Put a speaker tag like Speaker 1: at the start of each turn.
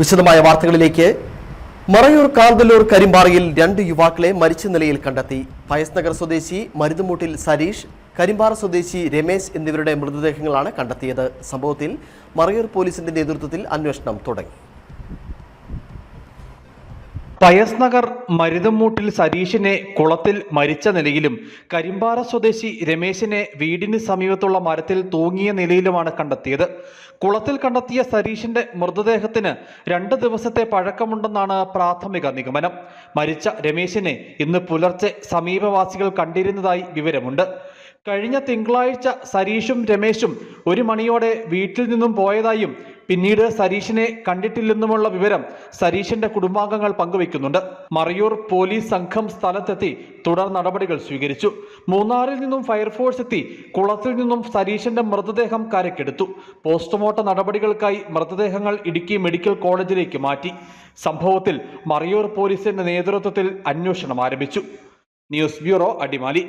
Speaker 1: വിശദമായ വാർത്തകളിലേക്ക്. മറയൂർ കാന്തല്ലൂർ കരിമ്പാറയിൽ രണ്ട് യുവാക്കളെ മരിച്ച നിലയിൽ കണ്ടെത്തി. പയസ് നഗർ സ്വദേശി മരുതുമൂട്ടിൽ സരീഷ് കരിമ്പാറ സ്വദേശി രമേശ് എന്നിവരുടെ മൃതദേഹങ്ങളാണ് കണ്ടെത്തിയത്. സംഭവത്തിൽ മറയൂർ പോലീസിന്റെ നേതൃത്വത്തിൽ അന്വേഷണം തുടങ്ങി.
Speaker 2: പയസ് നഗർ മരുതമൂട്ടിൽ സരീഷിനെ കുളത്തിൽ മരിച്ച നിലയിലും കരിമ്പാറ സ്വദേശി രമേശിനെ വീടിന് സമീപത്തുള്ള മരത്തിൽ തൂങ്ങിയ നിലയിലുമാണ് കണ്ടെത്തിയത്. കുളത്തിൽ കണ്ടെത്തിയ സരീഷിന്റെ മൃതദേഹത്തിന് രണ്ട് ദിവസത്തെ പഴക്കമുണ്ടെന്നാണ് പ്രാഥമിക നിഗമനം. മരിച്ച രമേശിനെ ഇന്ന് പുലർച്ചെ സമീപവാസികൾ കണ്ടിരുന്നതായി വിവരമുണ്ട്. കഴിഞ്ഞ തിങ്കളാഴ്ച സരീഷും രമേശും ഒരു മണിയോടെ വീട്ടിൽ നിന്നും പോയതായും പിന്നീട് സരീഷിനെ കണ്ടിട്ടില്ലെന്നുമുള്ള വിവരം സരീഷിന്റെ കുടുംബാംഗങ്ങൾ പങ്കുവയ്ക്കുന്നുണ്ട്. മറയൂർ പോലീസ് സംഘം സ്ഥലത്തെത്തി തുടർ നടപടികൾ സ്വീകരിച്ചു. മൂന്നാറിൽ നിന്നും ഫയർഫോഴ്സ് എത്തി കുളത്തിൽ നിന്നും സരീഷിന്റെ മൃതദേഹം കരക്കെടുത്തു പോസ്റ്റ്മോർട്ടം നടപടികൾക്കായി മൃതദേഹങ്ങൾ ഇടുക്കി മെഡിക്കൽ കോളേജിലേക്ക് മാറ്റി. സംഭവത്തിൽ മറയൂർ പോലീസിന്റെ നേതൃത്വത്തിൽ അന്വേഷണം ആരംഭിച്ചു. News bureau Adimali.